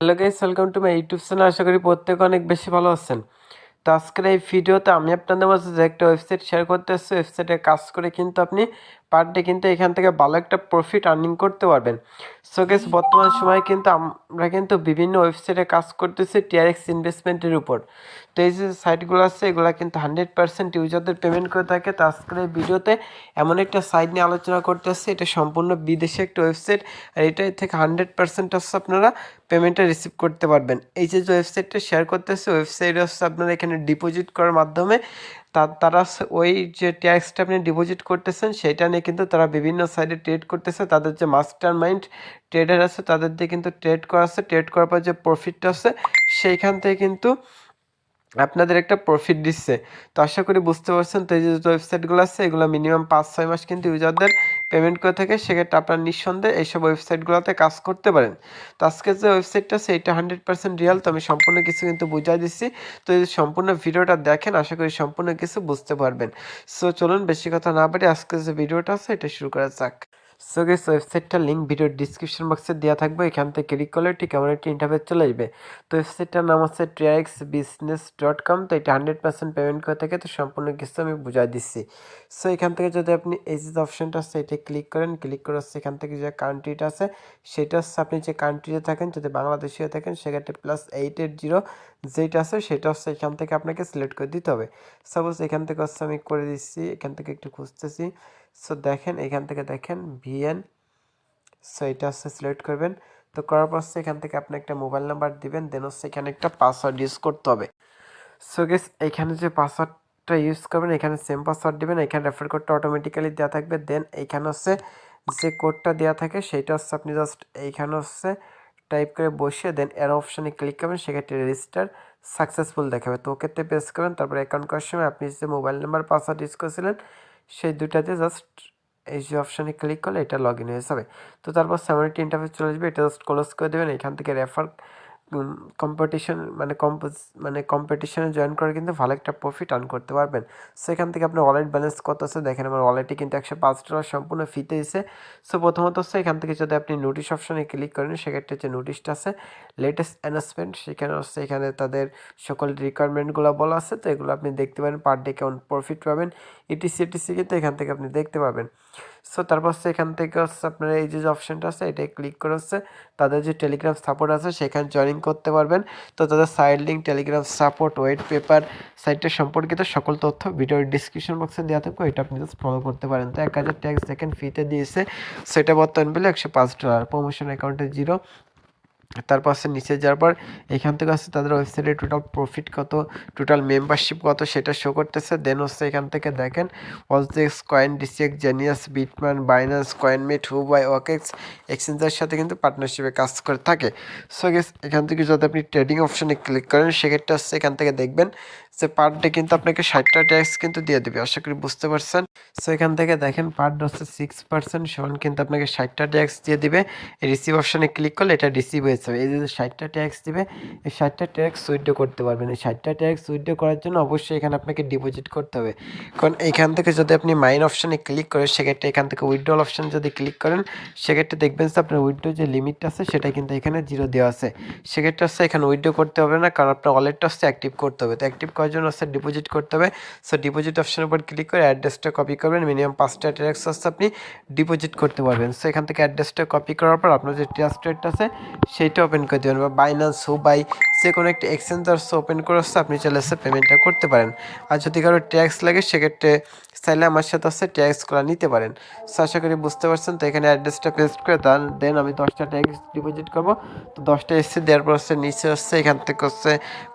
Hello guys, welcome to my YouTube channel. আশা করি প্রত্যেকে অনেক বেশি ভালো আছেন। তো আজকের এই ভিডিওতে আমি আপনাদের মাঝে যে একটা ওয়েবসাইট শেয়ার করতে এসেছি। ওয়েবসাইটে কাজ করে কিন্তু আপনি পার ডে কিন্তু এখান থেকে ভালো একটা প্রফিট আর্নিং করতে পারবেন। সো গেস বর্তমান সময়ে কিন্তু আমরা কিন্তু বিভিন্ন ওয়েবসাইটে কাজ করতেছি টিআরএক্স ইনভেস্টমেন্টের উপর। তো এই যে সাইটগুলো আছে, এগুলো কিন্তু হান্ড্রেড পার্সেন্ট ইউজারদের পেমেন্ট করে থাকে। তো আজকের এই ভিডিওতে এমন একটা সাইট নিয়ে আলোচনা করতে আসছে। এটা সম্পূর্ণ বিদেশে একটা ওয়েবসাইট আর এটা থেকে হান্ড্রেড পার্সেন্ট হচ্ছে আপনারা পেমেন্টটা রিসিভ করতে পারবেন। এই যে ওয়েবসাইটটা শেয়ার করতে করতেছে ওয়েবসাইট হচ্ছে আপনারা এখানে ডিপোজিট করার মাধ্যমে তারা ওই যে ট্যাক্সটা আপনি ডিপোজিট করতেছেন, সেটা নিয়ে কিন্তু তারা বিভিন্ন সাইডে ট্রেড করতেছে। তাদের যে মাস্টার মাইন্ড ট্রেডার আছে, তাদের দিয়ে কিন্তু ট্রেড করা আছে। ট্রেড করার পর যে প্রফিটটা আছে, সেইখান থেকে কিন্তু আপনাদের একটা প্রফিট দিচ্ছে। তো আশা করি বুঝতে পারছেন, তো এই যে ওয়েবসাইটগুলো আছে, এগুলো মিনিমাম পাঁচ ছয় মাস কিন্তু ইউজারদের পেমেন্ট করে থাকে, সেক্ষেত্রে আপনার নিঃসন্দেহে এইসব ওয়েবসাইটগুলোতে কাজ করতে পারেন। তো আজকে যে ওয়েবসাইটটা এটা হান্ড্রেড পার্সেন্ট রিয়াল, তো আমি সম্পূর্ণ কিছু কিন্তু বুঝাই দিচ্ছি। তো যদি সম্পূর্ণ ভিডিওটা দেখেন, আশা করি সম্পূর্ণ কিছু বুঝতে পারবেন। সো চলুন, বেশি কথা না পারি আজকে যে ভিডিওটা আছে, এটা শুরু করা যাক। সো গেস ওয়েবসাইটটার লিঙ্ক ভিডিওর ডিসক্রিপশন বক্সে দেওয়া থাকবে, এখান থেকে ক্লিক করলে ঠিক এমন একটি ইন্টারভেট চলে আসবে। তো ওয়েবসাইটটার নাম হচ্ছে ট্রিয়াক্স বিজনেস ডট কম তো এটা হান্ড্রেড পার্সেন্ট পেমেন্ট করে থাকে, তো সম্পূর্ণ কিছু আমি বুঝাই দিচ্ছি। সো এখান থেকে যদি আপনি এই যে অপশনটা আছে এটা ক্লিক করেন ক্লিক করে হচ্ছে এখান থেকে যে কান্ট্রিটা আছে, সেটা হচ্ছে আপনি যে কান্ট্রিতে থাকেন, যদি বাংলাদেশি হয়ে থাকেন, সেক্ষেত্রে প্লাস এইট এইট জিরো যেটা আছে, সেটা হচ্ছে এখান থেকে আপনাকে সিলেক্ট করে দিতে হবে। সাপোজ এখান থেকে হচ্ছে আমি করে দিচ্ছি, এখান থেকে একটু খুঁজতেছি। সো দেখেন, এখান থেকে দেখেন ভিএন সো এটা হচ্ছে সিলেক্ট করবেন। তো করার পর এখান থেকে আপনি একটা মোবাইল নাম্বার দিবেন দেন হচ্ছে এখানে একটা পাসওয়ার্ড ইউজ করতে হবে। সো গেস এখানে যে পাসওয়ার্ডটা ইউজ করবেন, এখানে সেম পাসওয়ার্ড দিবেন, এখানে রেফার কোডটা অটোমেটিক্যালি দেওয়া থাকবে। দেন এইখানে হচ্ছে যে কোডটা দেওয়া থাকে, সেটা হচ্ছে আপনি জাস্ট এইখানে হচ্ছে টাইপ করে বসিয়ে দেন এর অপশানে ক্লিক করবেন, সেক্ষেত্রে রেজিস্টার সাকসেসফুল দেখাবে। তো ওকেতে প্রেস করবেন, তারপরে অ্যাকাউন্ট করার সময় আপনি যে মোবাইল নাম্বার পাসওয়ার্ড ইউজ করেছিলেন সেই দুটাতে জাস্ট এই যে অপশানে ক্লিক করলে এটা লগ ইন হয়ে যাবে। তো তারপর সেভেন্টি ইন্টারফেস চলে আসবে, এটা জাস্ট ক্লোজ করে দেবেন, এখান থেকে রেফার কম্পিটিশন মানে কম্পোজ মানে কম্পিটিশনে জয়েন করে কিন্তু ভালো একটা প্রফিট আর্ন করতে পারবেন। সো এখান থেকে আপনার ওয়ালেট ব্যালেন্স কত আছে? দেখেন আমার ওয়ালেটে কিন্তু একশো পাঁচ ডলার সম্পূর্ণ ফিতে দিছে সো প্রথমত হচ্ছে এখান থেকে যদি আপনি নোটিশ অপশনে ক্লিক করেন, সেক্ষেত্রে যে নোটিশটা আছে লেটেস্ট অ্যানাউন্সমেন্ট সেখানে হচ্ছে এখানে তাদের সকল রিকোয়ারমেন্টগুলো বলা আছে। তো, এগুলো আপনি দেখতে পারেন পার ডে কেমন প্রফিট পাবেন। ইটিসি ইটিসি কিন্তু এখান থেকে আপনি দেখতে পাবেন। সো তারপর হচ্ছে এখান থেকে হচ্ছে আপনার এই যে অপশানটা আছে এটাই ক্লিক করে হচ্ছে তাদের যে টেলিগ্রাম সাপোর্ট আছে, সেখানে জয়েন করতে পারবেন। তো তাদের side link Telegram support white paper সাইটটা সম্পর্কিত সকল তথ্য ভিডিওর ডিসক্রিপশন বক্সে দেওয়া থাকবে। এটা আপনি জাস্ট ফলো করতে পারেন। তো এক হাজার ট্যাক্স দেখেন ফিতে দিয়েছে। সেটা বর্তমান বলে একশো পাঁচ ডলার প্রমোশন অ্যাকাউন্টে জিরো তারপর আছে নিচে যাওয়ার পর এখান থেকে হচ্ছে তাদের ওয়েবসাইটে টোটাল প্রফিট কত টোটাল মেম্বারশিপ কত সেটা শো করতেছে। দেন হচ্ছে এখান থেকে দেখেন অলজেক্স কয়েন ডিসিএক জেনিয়াস বিটম্যান বাইন্যান্স কয়েনমেট হুবাই ওয়াকেক্স এক্সচেঞ্জের সাথে কিন্তু পার্টনারশিপে কাজ করে থাকে। সো গেস এখান থেকে যদি আপনি ট্রেডিং অপশনে ক্লিক করেন, সেক্ষেত্রে হচ্ছে এখান থেকে দেখবেন যে পার ডে কিন্তু আপনাকে ষাটটা ট্যাক্স কিন্তু দিয়ে দেবে। আশা করি বুঝতে পারছেন? সো এখান থেকে দেখেন পার ডে হচ্ছে সিক্স পার্সেন্ট সমান কিন্তু আপনাকে ষাটটা ট্যাক্স দিয়ে দিবে। রিসিভ অপশনে ক্লিক করলে এটা রিসিভ হয়ে যাবে এই যে ষাটটা ট্যাক্স দিবে, এই ষাটটা ট্যাক্স উইথড্র করতে পারবেন। এই ষাটটা ট্যাক্স উইথড্র করার জন্য অবশ্যই এখানে আপনাকে ডিপোজিট করতে হবে। কারণ এখান থেকে যদি আপনি মাইন অপশানে ক্লিক করেন, সেক্ষেত্রে এখান থেকে উইথড্রল অপশন যদি ক্লিক করেন, সেক্ষেত্রে দেখবেন যে আপনার উইথড্র যে লিমিটটা আছে, সেটা কিন্তু এখানে জিরো দেওয়া আছে। সেক্ষেত্রে হচ্ছে এখানে উইথড্র করতে হবে না, কারণ আপনার ওয়ালেটটা হচ্ছে অ্যাক্টিভ করতে হবে। তো অ্যাক্টিভ করার জন্য হচ্ছে ডিপোজিট করতে হবে। সো ডিপোজিট অপশনের উপর ক্লিক করে অ্যাড্রেসটা কপি করবেন। মিনিমাম পাঁচটা ট্যাক্স হচ্ছে আপনি ডিপোজিট করতে পারবেন। সো এখান থেকে অ্যাড্রেসটা কপি করার পর আপনার যে ট্রাস্ট রেট আছে সেইটা ওপেন করে দেবেন বা বাইন্যান্স হুবাই যে কোনো একটা এক্সচেঞ্জার ওপেন করে হচ্ছে আপনি চলে এসে পেমেন্টটা করতে পারেন। আর যদি কারও ট্যাক্স লাগে, সেক্ষেত্রে চাইলে আমার সাথে হচ্ছে ট্যাক্সগুলো নিতে পারেন। সো আশা করি বুঝতে পারছেন। তো এখানে অ্যাড্রেসটা পেস্ট করে দেন দেন আমি দশটা ট্যাক্স ডিপোজিট করব। তো দশটা এসে দেওয়ার পর হচ্ছে নিচে হচ্ছে এখান থেকে হচ্ছে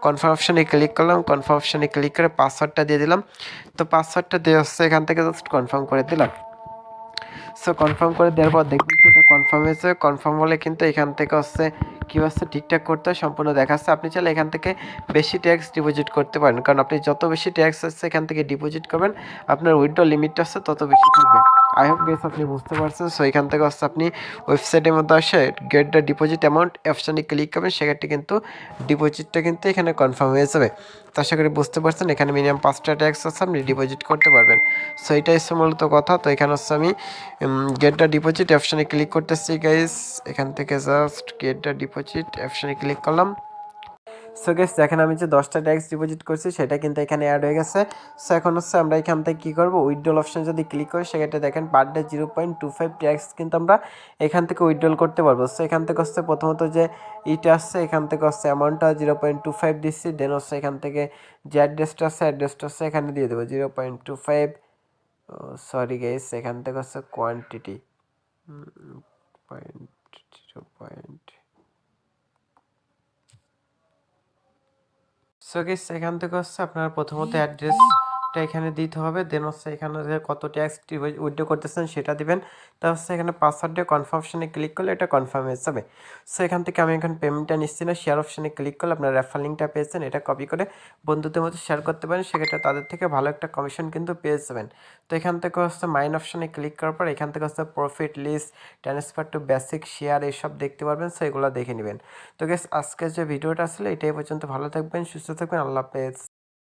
কনফার্ম অপশানে ক্লিক করলাম। কনফার্ম অপশানে ক্লিক করে পাসওয়ার্ডটা দিয়ে দিলাম। তো পাসওয়ার্ডটা দিয়ে হচ্ছে এখান থেকে জাস্ট কনফার্ম করে দিলাম। সো কনফার্ম করে দেওয়ার পর দেখবেন এটা কনফার্ম হয়েছে। কনফার্ম হলে কিন্তু এখান থেকে হচ্ছে কী হচ্ছে ঠিকঠাক করতে হয়, সম্পূর্ণ দেখাচ্ছে। আপনি চাইলে এখান থেকে বেশি ট্যাক্স ডিপোজিট করতে পারেন। কারণ আপনি যত বেশি ট্যাক্স আসছে এখান থেকে ডিপোজিট করবেন, আপনার উইড্রো লিমিটটা হচ্ছে তত বেশি থাকবে। আই হোপ গেস আপনি বুঝতে পারছেন। সো এখান থেকে হচ্ছে আপনি ওয়েবসাইটের মধ্যে আসে গেট দ্য ডিপোজিট অ্যামাউন্ট অপশানে ক্লিক করবেন, সেক্ষেত্রে কিন্তু ডিপোজিটটা কিন্তু এখানে কনফার্ম হয়ে যাবে। তো আশা করি বুঝতে পারছেন, এখানে মিনিমাম পাঁচটা ট্যাক্স আছে, আপনি ডিপোজিট করতে পারবেন। সো এটাই হচ্ছে মূলত কথা। তো এখানে হচ্ছে আমি গেট দ্য ডিপোজিট অপশানে ক্লিক করতেছি গাইস এখান থেকে জাস্ট গেট দ্য ডিপোজিট অপশানে ক্লিক করলাম। সো গেস দেখেন আমি যে দশটা ট্যাক্স ডিপোজিট করছি, সেটা কিন্তু এখানে অ্যাড হয়ে গেছে। সো এখন হচ্ছে আমরা এখান থেকে কী করব? উইথড্রল অপশন যদি ক্লিক করি, সেক্ষেত্রে দেখেন per day zero point two five tax কিন্তু আমরা এখান থেকে উইথড্রল করতে পারব। সো এখান থেকে হচ্ছে প্রথমত যে ইটা আসছে, এখান থেকে হচ্ছে অ্যামাউন্টটা জিরো পয়েন্ট টু ফাইভ দিচ্ছি। দেন হচ্ছে এখান থেকে যে অ্যাড্রেসটা আছে অ্যাড্রেসটা হচ্ছে এখানে দিয়ে দেবো। Zero point two five sorry guys এখান থেকে হচ্ছে quantity point zero point so guys এখান থেকে হচ্ছে আপনার প্রথমত অ্যাড্রেসটা এখানে দিতে হবে দেন হচ্ছে এখানে যে কত ট্যাক্স উইথড্র করতেছেন সেটা দিবেন। তা হচ্ছে এখানে পাসওয়ার্ডে কনফার্ম অপশানে ক্লিক করলে এটা কনফার্ম হয়ে যাবে। সো এখান থেকে আমি এখন পেমেন্টটা নিচ্ছি না শেয়ার অপশানে ক্লিক করলে আপনার রেফার লিঙ্কটা পেয়েছেন, এটা কপি করে বন্ধুদের মধ্যে শেয়ার করতে পারেন, সেক্ষেত্রে তাদের থেকে ভালো একটা কমিশন কিন্তু পেয়ে যাবেন। তো এখান থেকে হচ্ছে মাইন অপশানে ক্লিক করার পর এখান থেকে হচ্ছে profit list transfer to basic share এইসব দেখতে পারবেন সো এগুলো দেখে নেবেন। তো গেস আজকের যে ভিডিওটা আসলে এটাই পর্যন্ত, ভালো থাকবেন, সুস্থ থাকবেন, আল্লাহ হাফেজ।